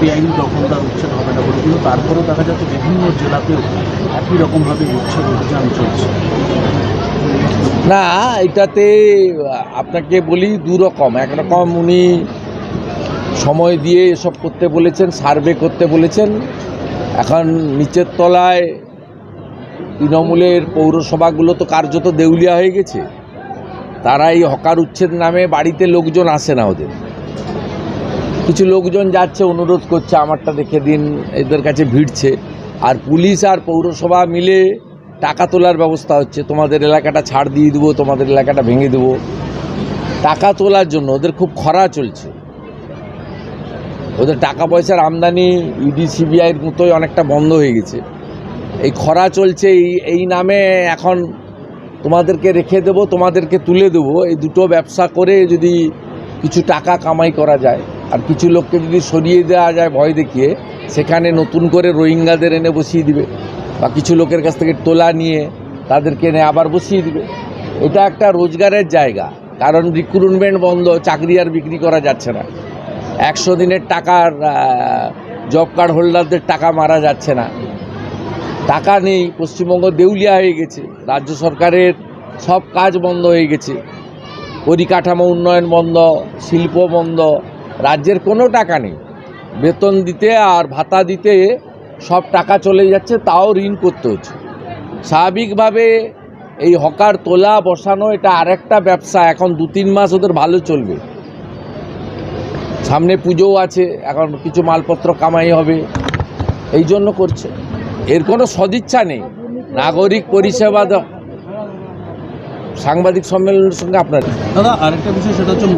বেআইনি দখলদার উচ্ছেদ হবে না বলে, কিন্তু তারপরেও দেখা যাচ্ছে বিভিন্ন জেলাতেও একই রকমভাবে উচ্ছেদ অভিযান চলছে। না, এটাতে আপনাকে বলি দু রকম। একরকম উনি সময় দিয়ে এসব করতে বলেছেন, সার্ভে করতে বলেছেন। এখন নিচের তলায় তৃণমূলের পৌরসভাগুলো তো কার্যত দেউলিয়া হয়ে গেছে। তারা এই হকার উচ্ছেদ নামে বাড়িতে লোকজন আসে না ওদের। কিছু লোকজন যাচ্ছে, অনুরোধ করছে, আমারটা দেখে দিন, এদের কাছে ভিড়ছে। আর পুলিশ আর পৌরসভা মিলে টাকা তোলার ব্যবস্থা হচ্ছে। তোমাদের এলাকাটা ছাড় দিয়ে দেবো, তোমাদের এলাকাটা ভেঙে দেবো। টাকা তোলার জন্য ওদের খুব খরা চলছে। ওদের টাকা পয়সার আমদানি ইডি, সিবিআইয়ের মতোই অনেকটা বন্ধ হয়ে গেছে। এই খরা চলছে, এই এই নামে এখন তোমাদেরকে রেখে দেবো, তোমাদেরকে তুলে দেবো। এই দুটো ব্যবসা করে যদি কিছু টাকা কামাই করা যায় আর কিছু লোককে যদি সরিয়ে দেওয়া যায় ভয় দেখিয়ে, সেখানে নতুন করে রোহিঙ্গাদের এনে বসিয়ে দিবে। বা কিছু লোকের কাছ থেকে তোলা নিয়ে তাদেরকে এনে আবার বসিয়ে দিবে। এটা একটা রোজগারের জায়গা, কারণ রিক্রুটমেন্ট বন্ধ, চাকরি আর বিক্রি করা যাচ্ছে না। একশো দিনের টাকার জব কার্ড হোল্ডারদের টাকা মারা যাচ্ছে না। টাকা নেই, পশ্চিমবঙ্গ দেউলিয়া হয়ে গেছে, রাজ্য সরকারের সব কাজ বন্ধ হয়ে গেছে। পরিকাঠামো উন্নয়ন বন্ধ, শিল্প বন্ধ রাজ্যের কোনো টাকা নেই। বেতন দিতে আর ভাতা দিতে সব টাকা চলে যাচ্ছে, তাও ঋণ করতে হচ্ছে। স্বাভাবিকভাবে এই হকার তোলা, বসানো, এটা আরেকটা ব্যবসা, এখন দু তিন মাস ওদের ভালো চলবে। সামনে পুজোও আছে, এখন কিছু মালপত্র কামাই হবে, এই জন্য করছে। এর কোনো সদিচ্ছা নেই। নাগরিক পরিষেবা সাংবাদিক সম্মেলনের সঙ্গে আপনার দাদা, আরেকটা বিষয়, সেটা হচ্ছে